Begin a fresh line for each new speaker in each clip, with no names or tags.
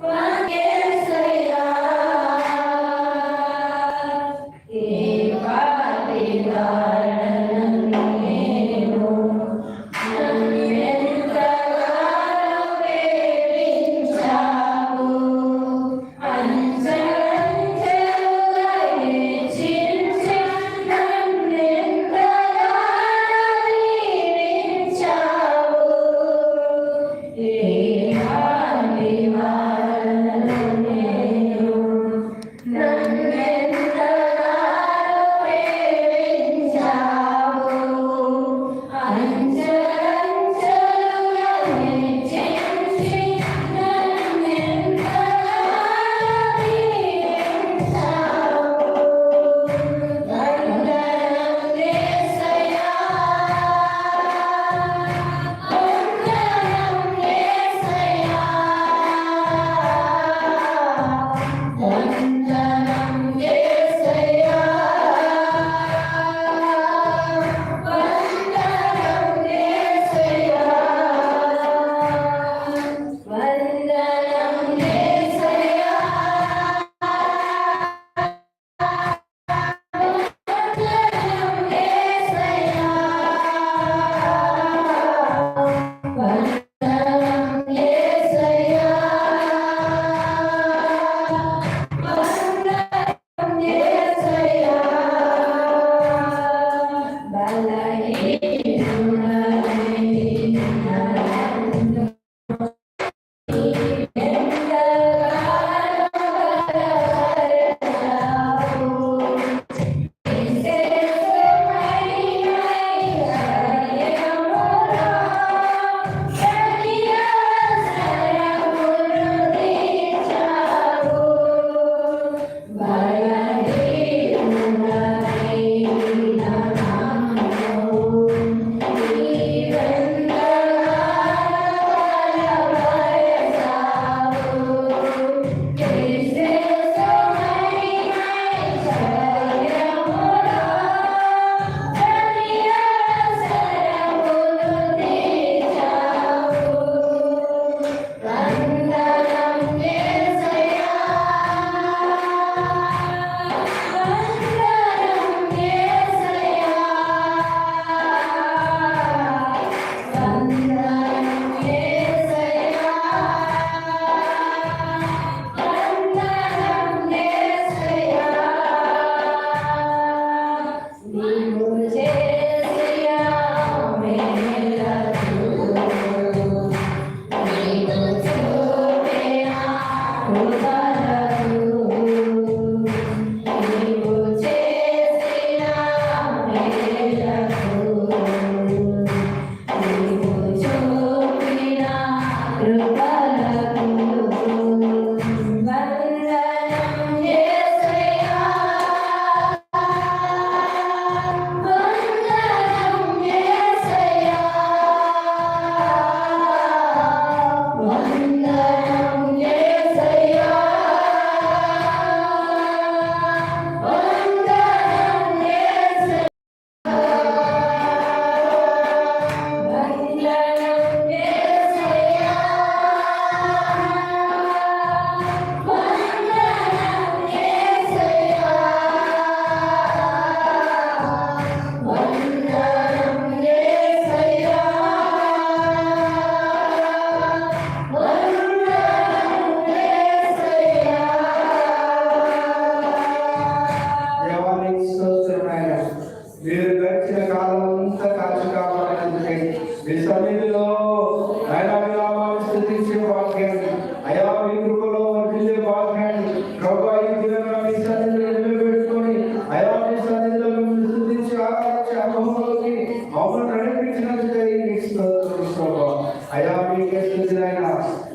Quando eu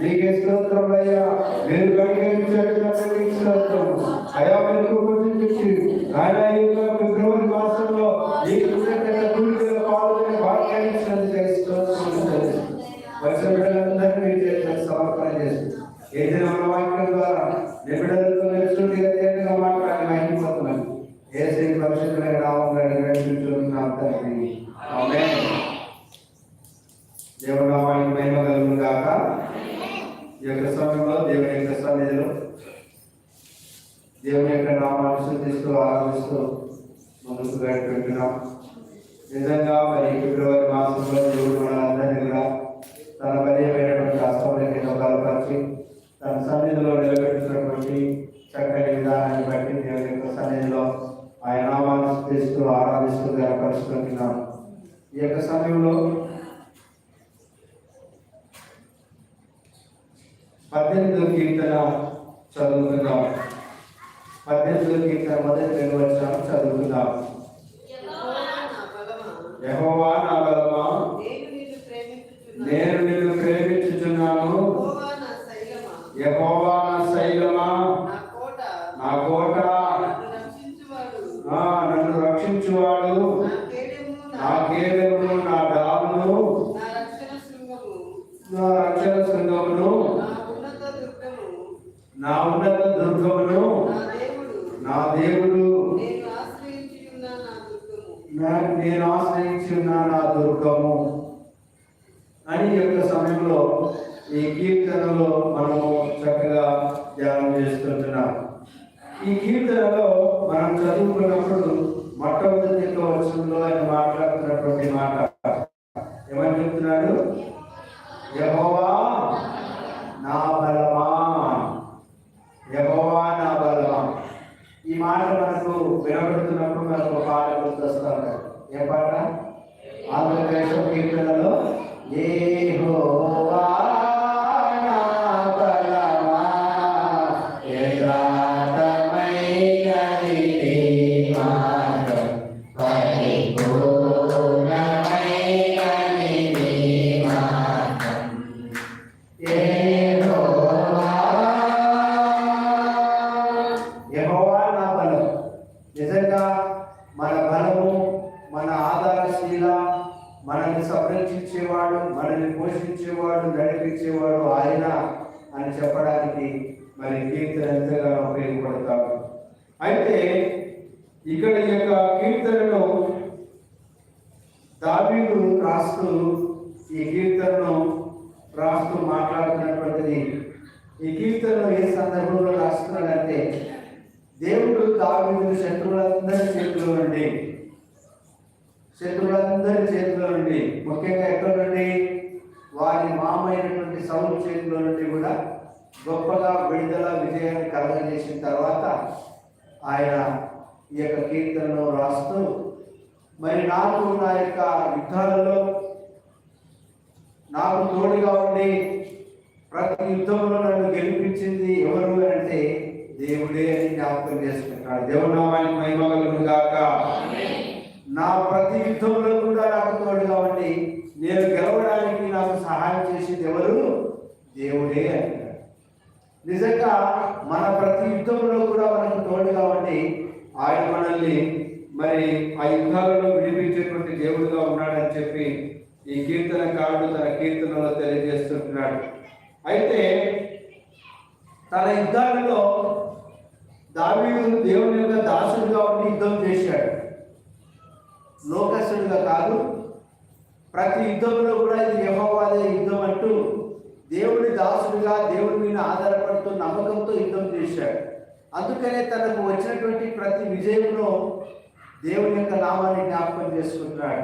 నీకే స్తోత్రం అయ్యా. మీరు అయ్యా మీరు ఆయన
చేస్తూ శుద్ధిస్తూ మనసు బయట పెట్టినాం. నిజంగా మరి ఫిబ్రవరి మాసంలో దేవుడు మనందరినీ కూడా తన బలీయమైనటువంటి హస్తములకి బలపరిచి తన సన్నిధిలో నిలబెట్టినటువంటి చక్కని విధానాన్ని బట్టి దేవుని యొక్క సన్నిధిలో ఆయన నామాన్ని స్థుతిస్తూ ఆరాధిస్తూ గనపరుచుకుంటున్నాం. ఈ యొక్క సమయంలో పద్దెనిమిదో కీర్తన చదువుతున్నాం పద్దెనిమిదో కీర్తన మొదటి రెండు వచ్చాం చదువుతున్నాం యెహోవా నా బలమా? నేను నిన్ను ప్రేమించుచున్నాను. యెహోవా నా శైలమా నా కోట ఆ, నన్ను రక్షించువాడు నా కేదమును నా డామును నా రక్షణ శృంగమును నా ఉన్నత దుర్గమును నా దేవుడు నా- నేను ఆశ్రయించున్న నా దుర్గము అని ఈ యొక్క సమయంలో ఈ కీర్తనలో మనము చక్కగా ధ్యానం చేస్తుంటున్నాం. ఈ కీర్తనలో మనం చదువుకున్నప్పుడు మొట్టమొదటి యొక్క వచనంలో ఆయన మాట్లాడుతున్నటువంటి మాట. ఏమని చెప్తున్నాడు? యహోవా నా బలమా యహోవా నా బలమా ఈ మాట మనకు వినబడుతున్నప్పుడు మనకు ఒక పాట గుర్తొస్తారు ఏ పాట? ఆంధ్రప్రదేశ్ కీర్తనలో ఏ హోవా సంరక్షించేవాడు మనల్ని పోషించేవాడు నడిపించేవాడు ఆయన అని చెప్పడానికి మరి కీర్తన ఎంతగానో ఉపయోగపడతాడు అయితే ఇక్కడ ఈ యొక్క కీర్తనను దావీదు రాస్తూ ఈ కీర్తనను రాస్తూ మాట్లాడుతున్నటువంటిది. ఈ కీర్తనను ఏ సందర్భంలో రాస్తున్నాడంటే దేవుడు దావీదు శత్రువులందరి చేతిలో నుండి శత్రులందరి చేతిలో నుండి ముఖ్యంగా ఎక్కడ నుండి? వారి మామైనటువంటి సౌలు చేతిలో నుండి కూడా గొప్పగా విడుదల విజయాన్ని కలగజేసిన తర్వాత ఆయన ఈ యొక్క కీర్తనను రాస్తూ మరి నాకు నా యొక్క యుద్ధాలలో నాకు తోడుగా ఉండి ప్రతి యుద్ధంలో నన్ను గెలిపించింది ఎవరు అంటే దేవుడే అని జ్ఞాపకం చేసుకుంటాడు. దేవునామానికి మహిమగలుగాక గాక నా ప్రతి యుద్ధంలో కూడా నాకు తోడు కాబట్టి నేను గెలవడానికి నాకు సహాయం చేసేది ఎవరు? దేవుడే అంటాడు. నిజంగా మన ప్రతి యుద్ధంలో కూడా మనకు తోడు కాబట్టి ఆయన మనల్ని మరి ఆ యుద్ధాలలో విడిపించేటువంటి దేవుడుగా ఉన్నాడని చెప్పి ఈ కీర్తనకారుడు తన కీర్తనలో తెలియజేస్తుంటున్నాడు. అయితే తన యుద్ధాలలో దావీదు దేవుని యొక్క దాసుడుగా ఉండి యుద్ధం చేశాడు. లోకస్తుడిగా కాదు ప్రతి యుద్ధంలో కూడా ఇది యహోవాదే యుద్ధం అంటూ దేవుడి దాసుడిగా దేవుడి మీద ఆధారపడుతూ నమ్మకంతో యుద్ధం చేశాడు. అందుకనే తనకు వచ్చినటువంటి ప్రతి విజయంలో దేవుని యొక్క నామాన్ని జ్ఞాపకం చేసుకుంటున్నాడు.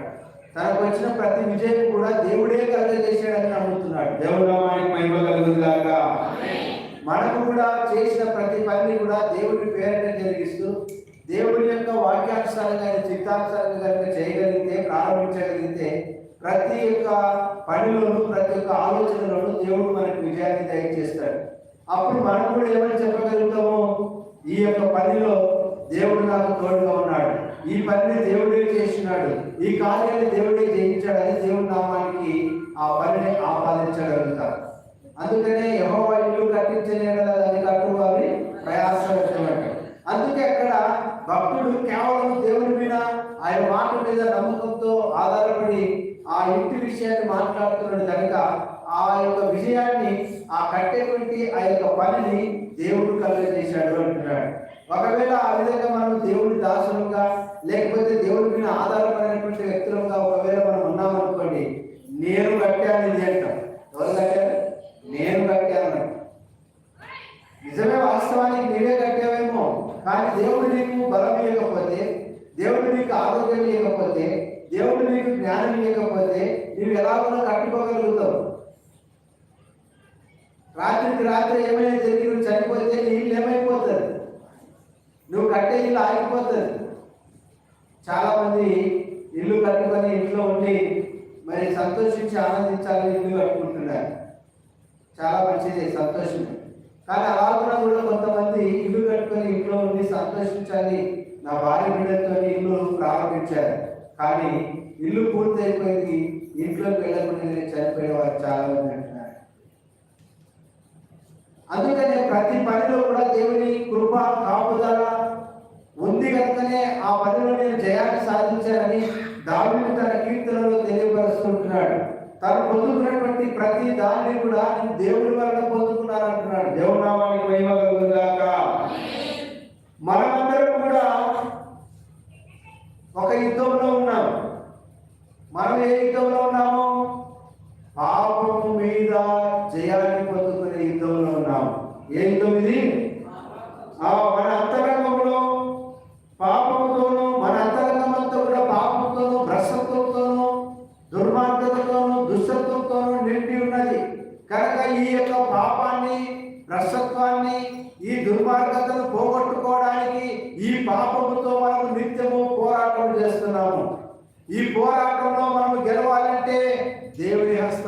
తనకు వచ్చిన ప్రతి విజయం కూడా దేవుడే కలగజేశాడని నమ్ముతున్నాడు. దేవుడి నామానికి మహిమ కలుగుగాక మనకు కూడా చేసిన ప్రతి పనిని కూడా దేవుడి పేరిట జరిగిస్తూ దేవుడి యొక్క వాక్యానుసారంగా ఆయన చిత్తానుసారంగా కనుక చేయగలిగితే ప్రారంభించగలిగితే ప్రతి ఒక్క పనిలోనూ ప్రతి ఒక్క ఆలోచనలోనూ దేవుడు మనకు విజయాన్ని దయచేస్తాడు. అప్పుడు మనం కూడా ఏమని చెప్పగలుగుతాము? ఈ యొక్క పనిలో దేవుడు నాకు తోడుగా ఉన్నాడు. ఈ పనిని దేవుడే చేసినాడు ఈ కార్యాన్ని దేవుడే జయించాడని దేవుడి నామానికి ఆ పనిని ఆపాదించగలుగుతారు అందుకనే యహోవా ఇల్లు కట్టించలే కదా అది కట్టు అందుకే అక్కడ భక్తుడు కేవలం దేవుని మీద ఆయన మాట మీద నమ్మకంతో ఆధారపడి ఆ ఇంటి విషయాన్ని మాట్లాడుతున్నాడు కనుక ఆ యొక్క విజయాన్ని ఆ కట్టేటువంటి ఆ యొక్క పనిని దేవుడు కలుగజేశాడు అంటున్నాడు. ఒకవేళ ఆ విధంగా మనం దేవుడి దాసులుగా లేకపోతే దేవుడి మీద ఆధారపడినటువంటి వ్యక్తి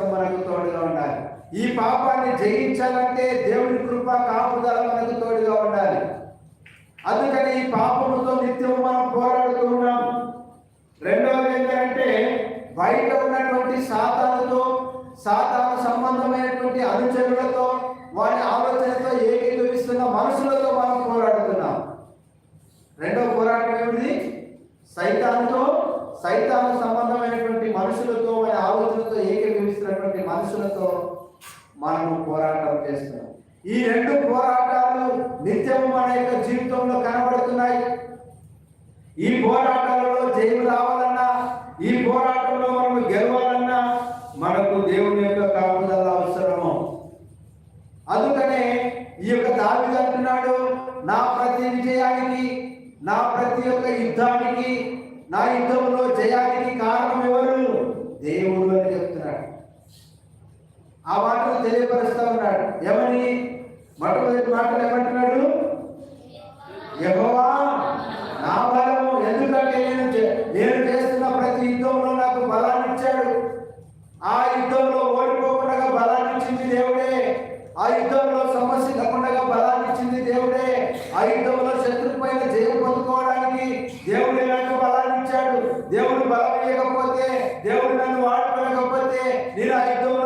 మనకు తోడుగా ఉండాలి. ఈ పాపాన్ని జయించాలంటే దేవుని కృప కాపుదల మనకు తోడుగా ఉండాలి. అందుకని ఈ పాపముతో నిత్యం మనం పోరాడుతూ ఉన్నాం రెండవది ఏంటంటే బయట ఉన్నటువంటి సాతానుతో సాతాను సంబంధమైనటువంటి అనుచరులతో వారి ఆలోచనతో ఏకీభవిస్తున్న మనుషులతో మనం పోరాడుతున్నాం. రెండవ పోరాటం ఏమిటి? సైతానుతో సైతాను సంబంధమైనటువంటి మనుషులతో వారి ఆలోచనతో ఏకీభవిస్తున్నటువంటి మనుషులతో మనము పోరాటం చేస్తున్నాం. ఈ రెండు పోరాటాలు నిత్యము మన యొక్క జీవితంలో కనబడుతున్నాయి. ఈ పోరాటాలలో జయం రావాలన్నా ఈ పోరాటంలో మనం గెలవాలన్నా
మనకు దేవుని యొక్క కాపుదల అవసరము.
అందుకనే ఈ యొక్క దావిది అంటున్నాడు నా ప్రతి విజయానికి నా ప్రతి ఒక్క యుద్ధానికి నా యుద్ధంలో జయానికి కారణం ఎవరు? దేవుడు. ఆ మాటను తెలియపరుస్తా ఉన్నాడు. ఏమని? మొట్టమొదటి మాటలు ఏమంటున్నాడు? యెహోవా నా బలము ఎందుకంటే నేను నేను చేస్తున్న ప్రతి యుద్ధంలో నాకు బలాన్ని ఇచ్చాడు ఆ యుద్ధంలో ఓడిపోకుండా బలాన్ని ఇచ్చింది దేవుడే. ఆ యుద్ధంలో సమస్య లేకుండా బలాన్ని ఇచ్చింది దేవుడే. ఆ యుద్ధంలో శత్రు పైన జయం పొందుకోవడానికి దేవుడే నాకు బలాన్ని ఇచ్చాడు దేవుడు బలం ఇవ్వకపోతే దేవుడు నన్ను వాడుకోలేకపోతే నేను ఆ యుద్ధంలో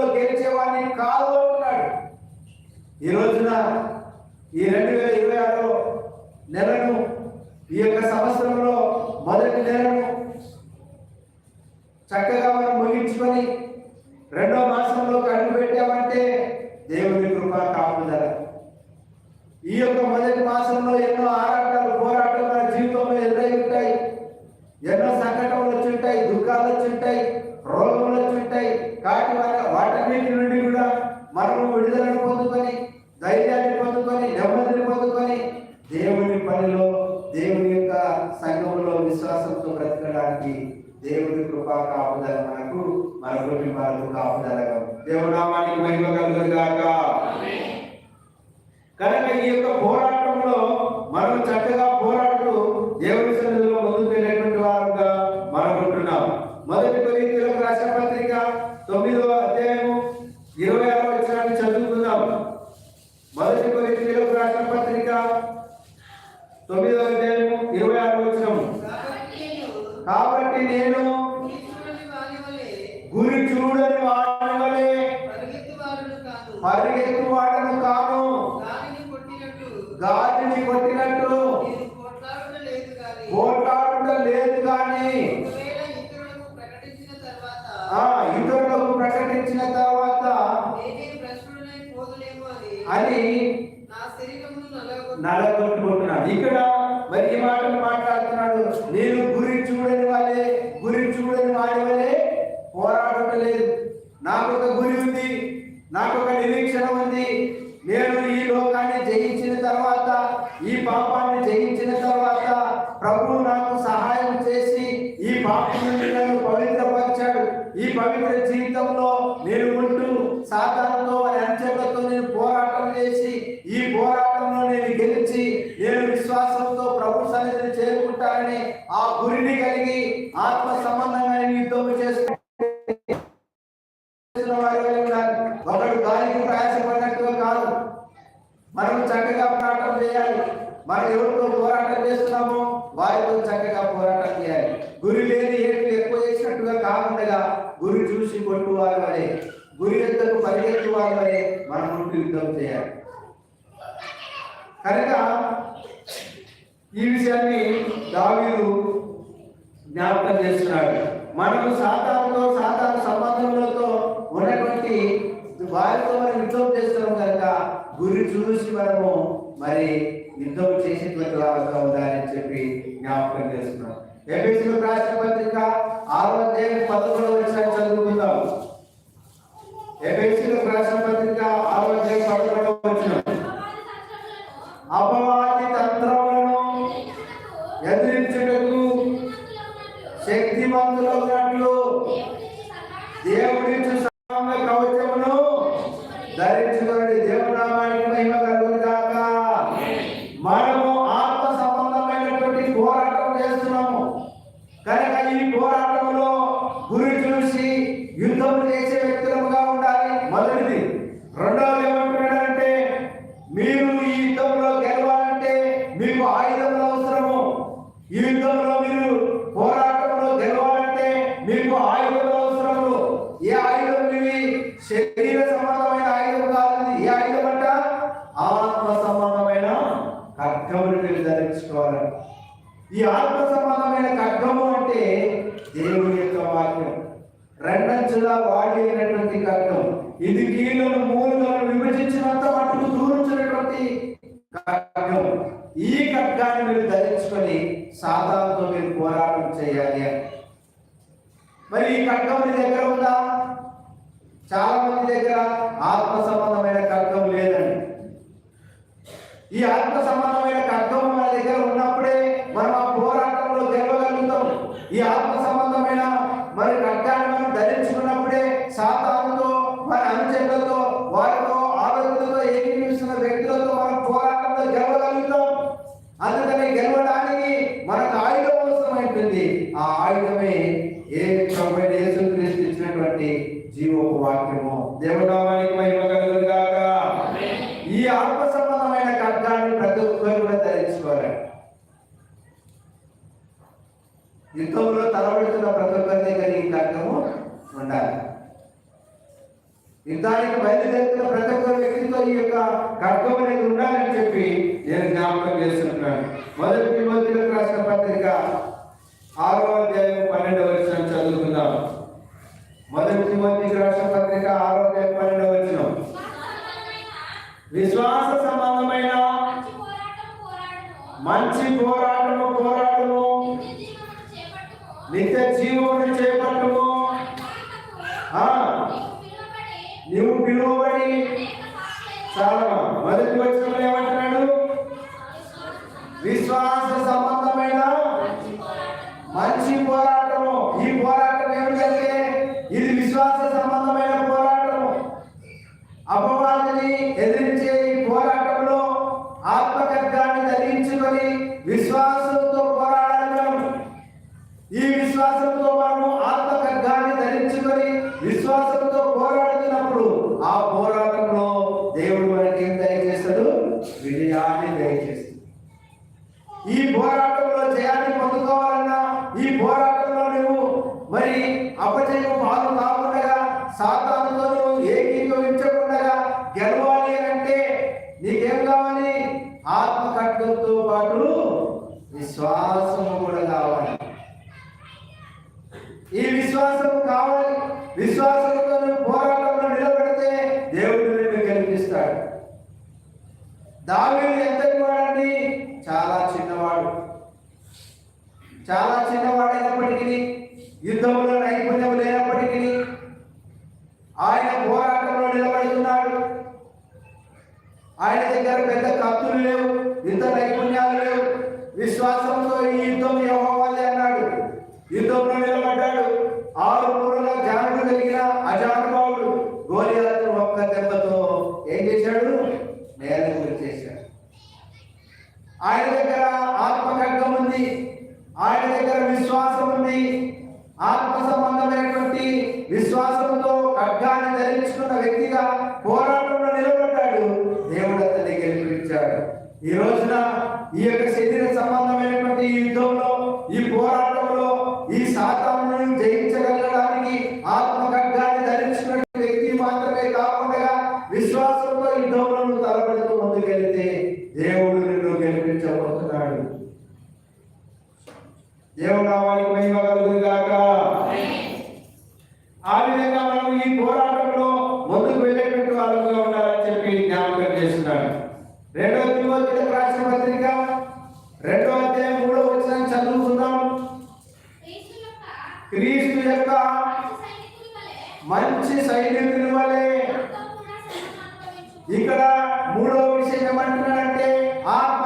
గెలిచేవాడిని ఉన్నాడు. ఈ రోజున ఈ రెండు వేల ఇరవై ఆరు నెలను ఈ యొక్క సంవత్సరంలో మొదటి నెలను చక్కగా మనం ముగించుకొని రెండో మాసంలోకి అడుగు పెట్టామంటే దేవుని కృప కాపుదల. ఈ యొక్క మొదటి మాసంలో ఎన్నో ఆరాటాలు పోరాటాలు మన జీవితంలో ఎదురై ఉంటాయి. ఎన్నో సంఘటనలు వచ్చి ఉంటాయి దుఃఖాలు వచ్చి ఉంటాయి రోగములు వచ్చి ఉంటాయి. కాటి వాటి- వాటన్నిటి మరణం కూడా విడుదలను పొందుకొని ధైర్యాన్ని పొందుకొని నెమ్మదిని పొందుకొని దేవుని పనిలో దేవుని యొక్క సంఘంలో విశ్వాసంతో బ్రతకడానికి దేవుని కృప కాపుదల మనకు మన కుటుంబాలకు కాపుదలగా.
దేవునామానికి మహిమ కలుగుగాక కనుక ఈ యొక్క పోరాటంలో మనం చక్కగా పోరాడుతూ దేవుని సన్నిధిలో ముందుకు వెళ్ళేటువంటి వారుగా మనం ఉంటున్నాం మొదటి కొరింథీయులకు రాసిన పత్రిక తొమ్మిదవ అధ్యాయము ఇరవై ఆరో వచనాన్ని చదువుకుందాం మొదటి కొరింథీయులకు రాసిన పత్రిక తొమ్మిదవ అధ్యాయము ఇరవై ఆరో వచనము
కాబట్టి నేను గురి చూడని వాడి వలె. పరిగెత్తు వాడను కాను.
గాలిని కొట్టినట్టు. పోట్లాడుట లేదు
కానీ
ఇతరులకు ప్రకటించిన తర్వాత. అని.
అని నేను విశ్వాసంతో ప్రభు సన్నిధిని చేరుకుంటానని ఆ గురిని కలిగి ఆత్మ సంబంధంగా యుద్ధం చేసుకుంటాను ఒకడు దానికి ప్రయాసపడినట్టుగా కాదు. మనం చక్కగా పోరాటం చేయాలి. మనం ఎవరితో పోరాటం చేస్తున్నామో వారితో చక్కగా పోరాటం చేయాలి. గురి లేని ఏట్లు ఎక్కువ చేసినట్టుగా కాకుండా గురి చూసి కొట్టు వారి వలె గురి ఎద్దకు పరిగెత్తు వారి వలె మనం యుద్ధం చేయాలి. కనుక ఈ విషయాన్ని దావీదు జ్ఞాపకం చేస్తున్నాడు. మనము సాతానుతో సాతాను సంబంధములతో ఉన్నటువంటి వారితో మనం యుద్ధం చేస్తున్నాం కనుక గురి చూసి మనము మరి యుద్ధం చేసేటువంటి వారుగా ఉండాలని చెప్పి జ్ఞాపకం చేస్తున్నాం. ఎఫ్ఎస్సీలో రాష్ట్ర పత్రిక ఆరో అధ్యాయం పదకొండవ వచ్చిన చదువుకుందాం. ఎఫ్ఎస్సీలో ఈ ఆత్మ సంబంధమైన ఖడ్గాన్ని ప్రతి ఒక్కరు కూడా ధరించుకోవాలండి యుద్ధంలో తలబడుతున్న ప్రతి ఒక్కరి దగ్గర ఈ ఖడ్గము ఉండాలి. యుద్ధానికి బయలుదేరుతున్న ప్రతి ఒక్క వ్యక్తితో ఈ యొక్క ఖడ్గం అనేది ఉండాలని చెప్పి నేను జ్ఞాపకం చేస్తున్నాను. మొదటి తిమోతిలకు రాసిన పత్రిక ఆరో అధ్యాయం పన్నెండవ వచనం చదువుకుందాం. మొదటి తిమోతికి రాసిన పత్రిక ఆరో అధ్యాయం పన్నెండవ విశ్వాస సంబంధమైన మంచి పోరాటము పోరాటము నిత్య జీవమును చేపట్టము. ఆ, నీవు పిలువబడి చాలా మొదటి వచ్చిన ఏమంటున్నాడు? విశ్వాస సంబంధమైన మంచి పోరాటము. ఈ పోరాటం చిన్నవాడు చాలా చిన్నవాడైనప్పటికీ యుద్ధంలో నైపుణ్యం లేనప్పటికీ ఆయన పోరాటంలో నిలబడుతున్నాడు. ఆయన దగ్గర పెద్ద కత్తులు లేవు ఇంత నైపుణ్యాలు లేవు. విశ్వాసంతో ఈ యుద్ధం ఏమవ్వాలి అన్నాడు. యుద్ధంలో నిలబడ్డాడు. ఆరు మూడుల జానుడు కలిగిన అజానుభావుడు గోలియాతను ఒక్క దెబ్బతో ఏం చేశాడు? నేల గురి చేశాడు ఆయన దగ్గర ఆయన దగ్గర విశ్వాసం ఉంది. ఆత్మ సంబంధమైనటువంటి విశ్వాసంతో ఖడ్గాన్ని ధరించుకున్న వ్యక్తిగా పోరాటంలో నిలబడ్డాడు. దేవుడు అతన్ని గెలిపించాడు. ఈ రోజున ఈ యొక్క శరీర సంబంధమైనటువంటి ఈ యుద్ధంలో ఈ పోరాటంలో ఈ సాతాను జయించగలగడానికి ఆత్మ ఖడ్గాన్ని ధరించుకున్న వ్యక్తి మాత్రమే కాకుండా విశ్వాసంతో యుద్ధంలో దేవుడు నామానికి మహిమ కలుగును గాక ఆ విధంగా మనం ఈ పోరాటంలో ముందుకు వెళ్ళేటువంటి వాళ్ళుగా ఉండాలని చెప్పి జ్ఞాపకం చేస్తున్నాడు. రెండవ తిరుమల రాసిన పత్రిక రెండవ అధ్యాయం మూడో వచ్చిన చదువుకుందాం.
క్రీస్తు యొక్క మంచి
మంచి
సైనికుని వలె
ఇక్కడ మూడో విషయం ఏమంటున్నాడంటే ఆత్మ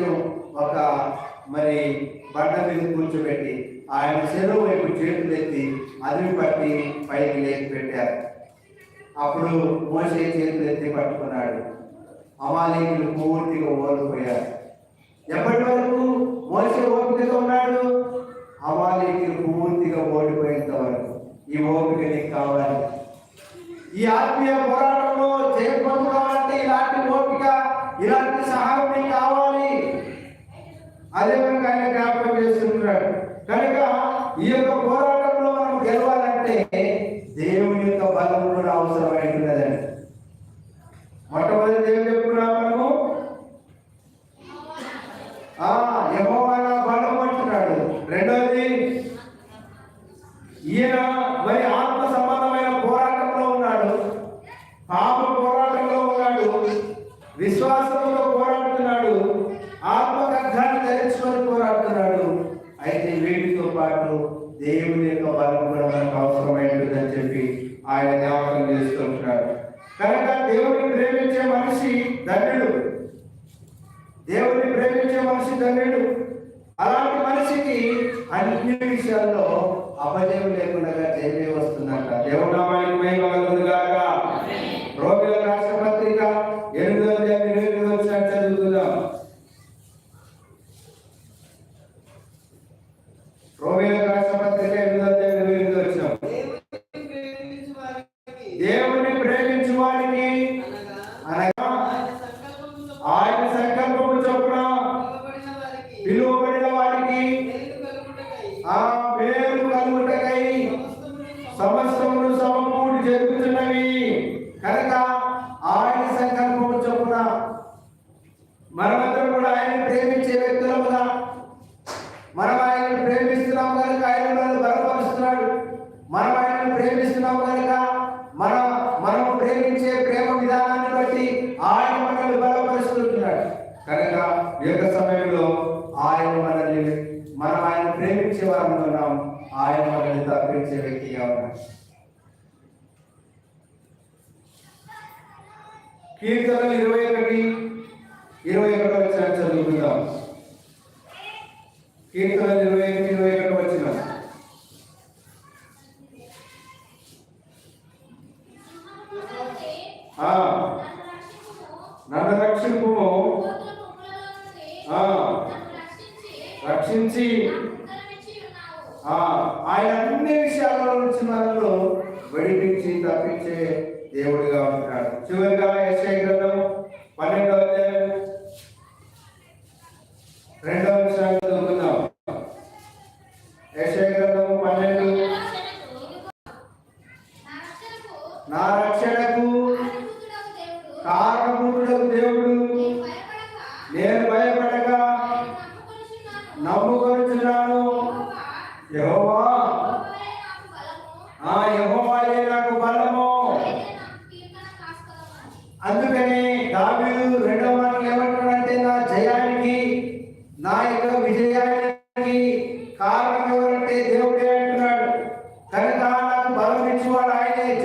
మోసేను ఒక మరి బండ మీద కూర్చోబెట్టి ఆయన చెరువు వైపు చేతులు ఎత్తి అదిమి పట్టి పైకి లేచి పెట్టారు. అప్పుడు మోసే చేతులు ఎత్తి పట్టుకున్నాడు. అమాలీకులు పూర్తిగా ఓడిపోయారు. ఎప్పటి వరకు మోసే ఓపికతో ఉన్నాడు? అమాలీకులు పూర్తిగా ఓడిపోయేంత వరకు. ఈ ఓపిక నీకు కావాలి. ఈ ఆత్మీయ పోరాటంలో జయం ఇలాంటి ఓపిక ఇలాంటి సహాయం మీకు కావాలి. అదే మనకు ఆయన జ్ఞాపకం చేస్తున్నాడు కనుక ఈ యొక్క పోరాటంలో మనం గెలవాలంటే దేవుని యొక్క బలం కూడా అవసరమైనదండి మొట్టమొదటి ఏం చెప్పుకున్నాం మనము. ఆ యెహోవా బలం అంటున్నాడు. రెండోది ఈయన మరి ఆత్మ సంబంధమైన పోరాటంలో ఉన్నాడు. పాప పోరాటంలో ఉన్నాడు. విశ్వాస పోరాడుతున్నాడు ఆత్మ ఖడ్గాన్ని ధరించుకొని పోరాడుతున్నాడు అయితే వీటితో పాటు దేవుని యొక్క బలం కూడా మనకు అవసరమైనదని చెప్పి ఆయన జ్ఞాపకం చేస్తుంటున్నాడు కనుక దేవుని ప్రేమించే మనిషి ధన్యుడు. దేవుని ప్రేమించే మనిషి ధన్యుడు. అలాంటి మనిషికి అన్ని విషయాల్లో అపజయం లేకుండా జయమే వస్తుందంట దేవుడు నామానికి మహిమ రోగుల రాష్ట్ర పత్రిక ఎనిమిదో అధ్యాయం ఇరవై ఎనిమిదో వచ్చిన చదువుకుందాం రోగుల రాష్ట్ర పత్రిక ఎనిమిదో అధ్యాయం ఇరవై ఎనిమిదో వచ్చిన
దేవుని ప్రేమించు వారికి
దేవుని ప్రేమించు వారికి
అనగా
అనగా
ఆయన సంకల్పము
ఆయన సంకల్పము
చొప్పున
చొప్పున
పిలువబడిన వారికి
పిలువబడిన వారికి
మేలు కలుగుటకై
ఆ పేరు కలుగుటకై
సమస్త
తన
రక్షణను రక్షించి.
ఆయన అన్ని విషయాల నుంచి మనల్ని విడిపించి తప్పించే దేవుడిగా ఉంటాడు. చివరిగా యశ గ్రంథం పన్నెండవ రెండవ to our right hand,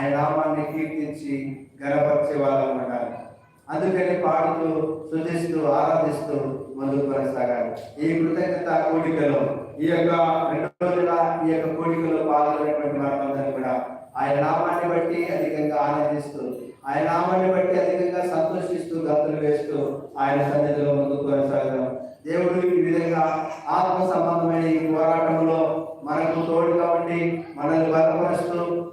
ఆయన
నామాన్ని కీర్తించి గణపరిచే వాళ్ళం ఉండాలి అందుకని పాడుతూ సూచిస్తూ ఆరాధిస్తూ ముందుకు కొనసాగాలి ఈ కృతజ్ఞత కోడికలో ఈ యొక్క రెండు రోజుల ఈ యొక్క కోడికలో పాల్గొనేటువంటి మనమందరం కూడా ఆయన నామాన్ని బట్టి అధికంగా ఆనందిస్తూ ఆయన నామాన్ని బట్టి అధికంగా సంతోషిస్తూ గతులు వేస్తూ ఆయన సన్నిధిలో ముందుకు కొనసాగడం దేవుడు ఈ విధంగా ఆత్మ సంబంధమైన ఈ పోరాటంలో మనకు తోడుగా ఉండి మనల్ని బలపరుస్తూ